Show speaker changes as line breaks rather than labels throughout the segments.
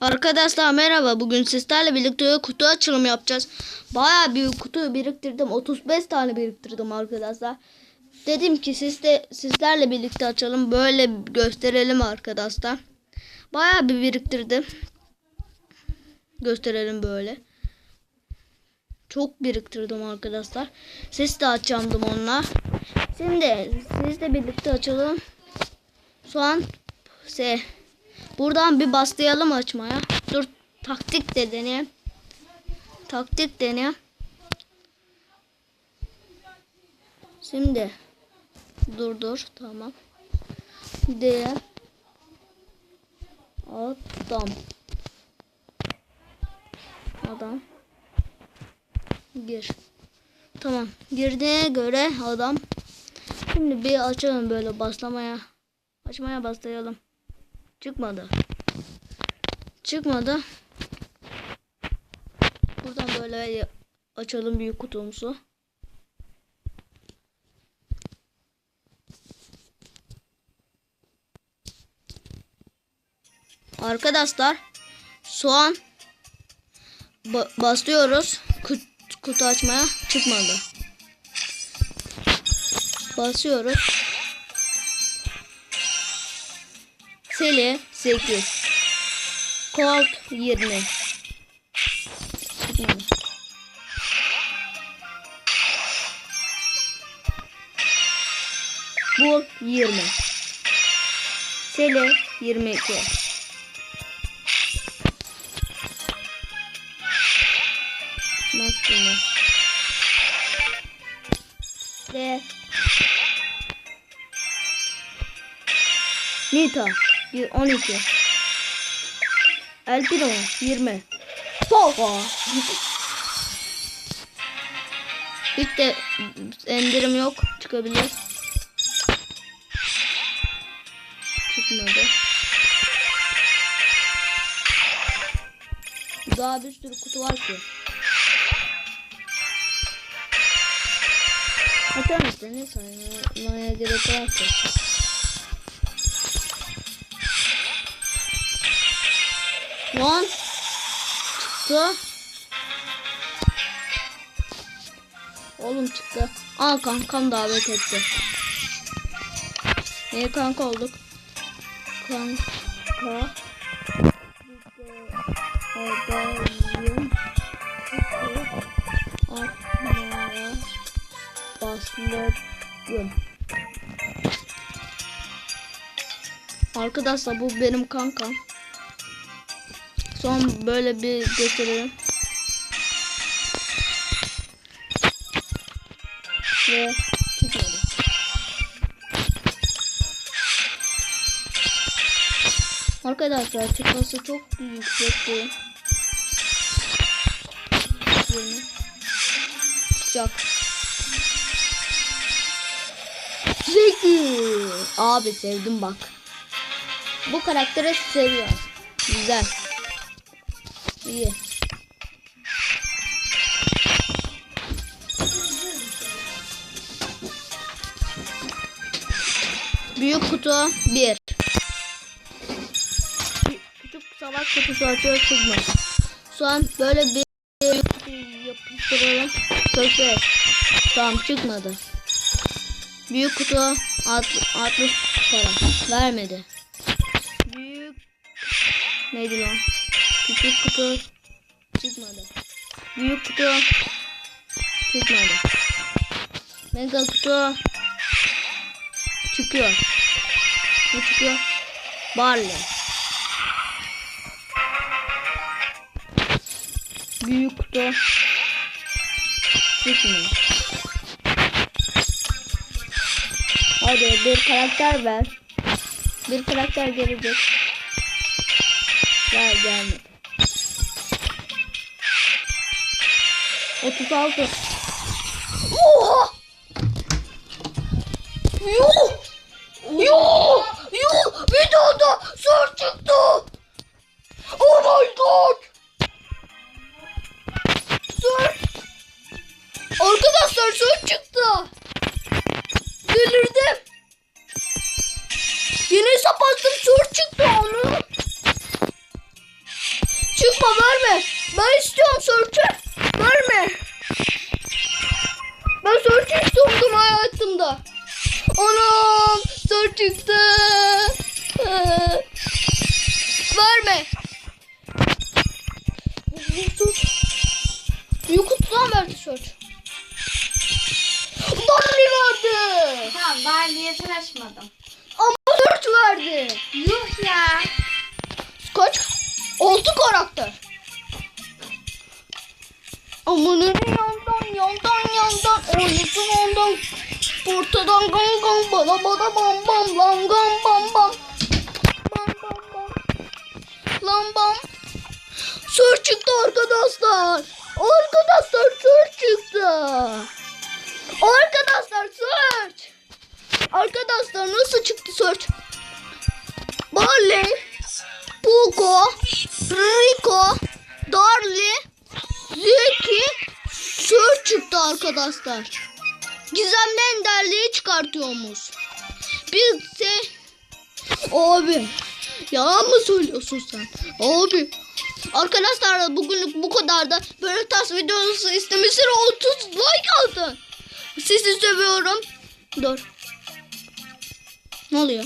Arkadaşlar merhaba. Bugün sizlerle birlikte kutu açılımı yapacağız. Bayağı bir kutu biriktirdim. 35 tane biriktirdim arkadaşlar. Dedim ki siz de sizlerle birlikte açalım. Böyle gösterelim arkadaşlar. Bayağı bir biriktirdim. Gösterelim böyle. Çok biriktirdim arkadaşlar. Ses de açacağım onunla. Şimdi sizle birlikte açalım. Şu an şey Buradan bir başlayalım açmaya. Dur taktik de deneyelim. Taktik deneyelim. Şimdi dur dur tamam. Diye adam adam gir. Tamam. Girdiğine göre adam. Şimdi bir açalım böyle başlamaya. Açmaya başlayalım. Çıkmadı. Çıkmadı. Buradan böyle açalım büyük kutumuzu. Arkadaşlar soğan ba basıyoruz Kut kutu açmaya çıkmadı. Basıyoruz. Seli 8. Colt 20. Çıkmadı. Bu 20. Seli 22. Maskını. Ve Nita 12 El Primo 20 Poco Hiç de indirim yok çıkabilir. Çıkmadı. Daha bir sürü kutu var ki. Açalım işte ne saymaya gerek var ki Lan çıktı. Oğlum çıktı. Aa kankam davet etti. Niye kanka olduk? Kanka. Adayım. Atmaya başladım. Arkadaşlar bu benim kankam. Son böyle bir gösterelim. Ve çıkmadı. Arkadaşlar çıkması çok yüksekti. Yirmi. Çıkacak. Zeki. Abi sevdim bak. Bu karakteri seviyorum. Güzel. İyi. Büyük kutu 1. Küçük savaş kutusu açıyor çıkmadı. Şu an böyle bir yapıştıralım. 45. Tamam çıkmadı. Büyük kutu 60 para. Vermedi. Büyük neydi lan? Küçük kutu çıkmadı. Büyük kutu çıkmadı. Mega kutu çıkıyor. Ne çıkıyor? Barley. Büyük kutu çıkmıyor. Hadi bir karakter ver. Bir karakter gelecek. Ver gelmedi. 36. Oha! Yuh! Yuh! Yuh! Videoda sor çıktı! Oh my god! Sor! Arkadaşlar sor çıktı! Delirdim! Yine sapattım sor çıktı onu! Çıkma verme! Ben istiyorum sor çıktı! Ben sörçük
soktum hayatımda. Anam
sörçüktü. Verme. Büyük kutudan verdi
sörç. Barney
verdi. Tamam Barney'e açmadım. Ama sörç verdi. Oynusu yandan ortadan gam gam bala bala bam bam lam gam bam bam bam bam bam lam bam Sör çıktı arkadaşlar. Arkadaşlar sör çıktı. Arkadaşlar search. Arkadaşlar nasıl çıktı search? Barley, Poco, Rico, Darly, Zeki, Sör çıktı arkadaşlar. Gizemli enderliği çıkartıyormuş. Bir şey... Abi yalan mı söylüyorsun sen? Abi. Arkadaşlar bugünlük bu kadar da böyle tarz videosu istemişsiniz 30 like atın. Sizi seviyorum. Dur. Ne oluyor?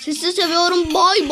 Sizi seviyorum. Bay bay.